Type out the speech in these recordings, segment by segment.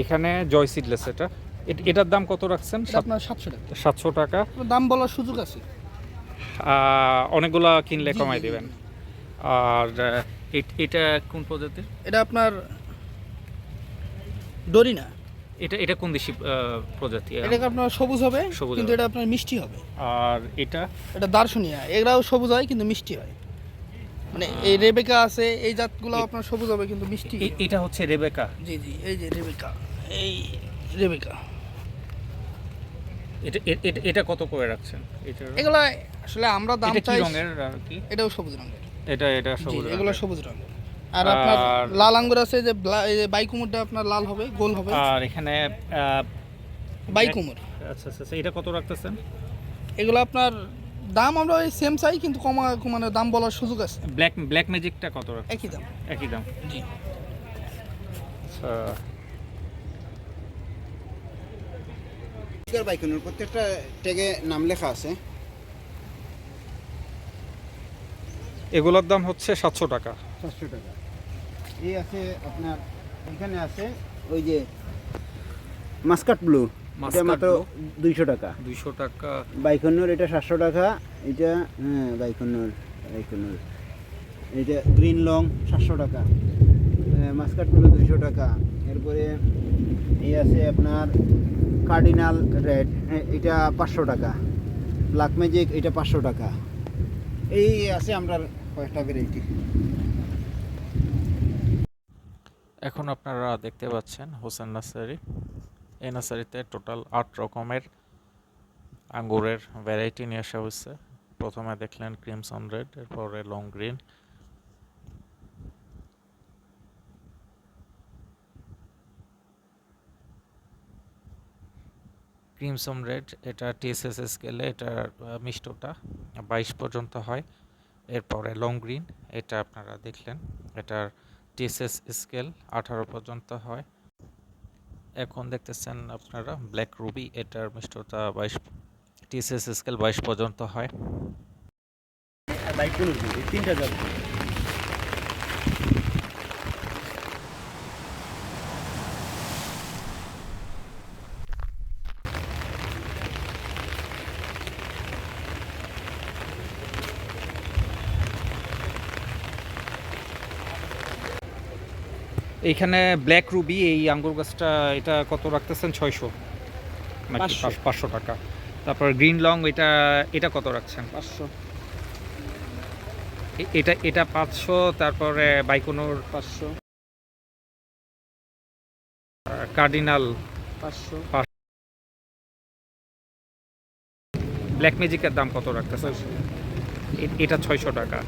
এখানে জয় সিডলেস এটা এটার দাম কত রাখছেন? আপনার সাতশো টাকা। সাতশো টাকা। আপনার দাম বলার সুযোগ আছে। অনেকগুলা কিনলে কমাই জি। আর এটা কোন প্রজাতির? এটা আপনার ডরিনা। এটা এটা কোন দেশি প্রজাতি? এটা আপনার সবুজ হবে সবুজ কিন্তু এটা আপনার মিষ্টি হবে। আর এটা? এটা দার্শনিয়া। এগুলাও সবুজ হয় কিন্তু মিষ্টি হয়। মানে এই রেবেকা আছে এই জাতগুলো আপনার সবুজ হবে কিন্তু মিষ্টি। এটা হচ্ছে রেবেকা। জি জি এই যে রেবেকা এই রেবেকা। এটা এটা কত করে রাখছেন? এটা এগুলা আসলে আমরা দাম চাই রঙের আর কি? এটাও সবুজ রঙের। এটা এটা সবুজ এগুলো সবুজ রঙের। আর আপনার লাল আঙ্গুর আছে যে বাইকুমুরটা আপনার লাল হবে গোল হবে। আর এখানে বাইকুমুর। আচ্ছা আচ্ছা আচ্ছা, এটা কত রাখতেছেন? এগুলো আপনার দাম আমরা ওই সেম চাই কিন্তু কমা মানে দাম বলার সুযোগ আছে। ব্ল্যাক ব্ল্যাক ম্যাজিকটা কত রাখ একই দাম। একই দাম? জি। আচ্ছা। স্টিকার বাইকনের প্রত্যেকটা ট্যাগে নাম লেখা আছে। এগুলোর দাম হচ্ছে সাতশো টাকা। চারশো টাকা। এই আছে আপনার এখানে আছে ওই যে মাস্কাট ব্লু। এটা মাত্র দুইশো টাকা। দুইশো টাকা। বাইকন্নর এটা সাতশো টাকা। এটা হ্যাঁ বাইকন্নর বাইকন্নর এটা গ্রিন লং সাতশো টাকা। মাস্কাট ব্লু দুইশো টাকা। এরপরে এই আছে আপনার কার্ডিনাল রেড। এটা পাঁচশো টাকা। ব্ল্যাক ম্যাজিক এটা পাঁচশো টাকা। এই আছে আমরা কয়েকটা ভ্যারাইটি এখন আপনারা দেখতে পাচ্ছেন হোসেন নার্সারি এই নার্সারিতে টোটাল আট রকমের আঙ্গুরের ভ্যারাইটি নিয়ে আসা হয়েছে। প্রথমে দেখলেন ক্রিমসন রেড এরপরে লং গ্রিন ক্রিমসন রেড এটা টিএসএস স্কেলে আহ, মিষ্টটা বাইশ পর্যন্ত হয়। এরপরে লং গ্রিন এটা আপনারা দেখলেন এটার টিএসএস স্কেল আঠারো পর্যন্ত হয়। এখন দেখতেছেন আপনারা ব্ল্যাক রুবি এটার মিষ্টতা বাইশ টিএসএস স্কেল বাইশ পর্যন্ত হয়। তিনটা এইখানে ব্ল্যাক রুবি এই আঙ্গুর গাছটা এটা কত রাখতেছেন? ছয়শো। নাকি পাঁচশো। টাকা। তারপর গ্রিন লং এটা এটা কত রাখছেন? পাঁচশো। এটা এটা পাঁচশো তারপরে বাইকোনোর পাঁচশো। কার্ডিনাল পাঁচশো। ব্ল্যাক ম্যাজিকের দাম কত রাখতেছেন? এ- এটা ছয়শো টাকা।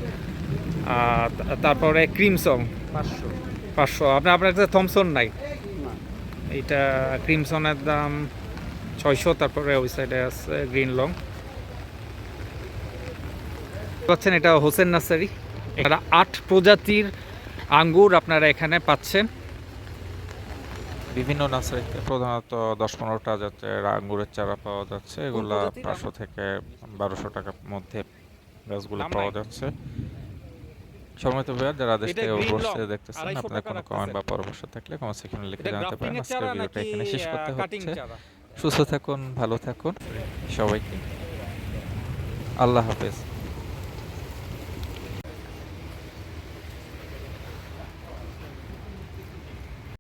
তারপরে ক্রিমসং পাঁচশো। পাঁচশো। আপনার আপনার কাছে থমসন নাই? না এইটা ক্রিমসনের দাম ছয়শো তারপরে ওই সাইডে আছে গ্রিন লং পাচ্ছেন এটা হোসেন নার্সারি এখানে আট প্রজাতির আঙ্গুর আপনারা এখানে পাচ্ছেন। বিভিন্ন নার্সারিতে প্রধানত দশ পনেরোটা জাতের আঙ্গুরের চারা পাওয়া যাচ্ছে। এগুলা পাঁচশো থেকে বারোশো টাকার মধ্যে গাছগুলো পাওয়া যাচ্ছে। সময়ত ভাইয়া যারা দেশ থেকে অবশ্যই দেখতেছেন আপনারা কোনো। কমেন্ট বা পরামর্শ থাকলে কমেন্ট সেকশনে লিখে জানাতে পারেন। আজকের ভিডিওটা এখানে শেষ করতে হচ্ছে। সুস্থ থাকুন ভালো থাকুন সবাইকে। আল্লাহ হাফেজ।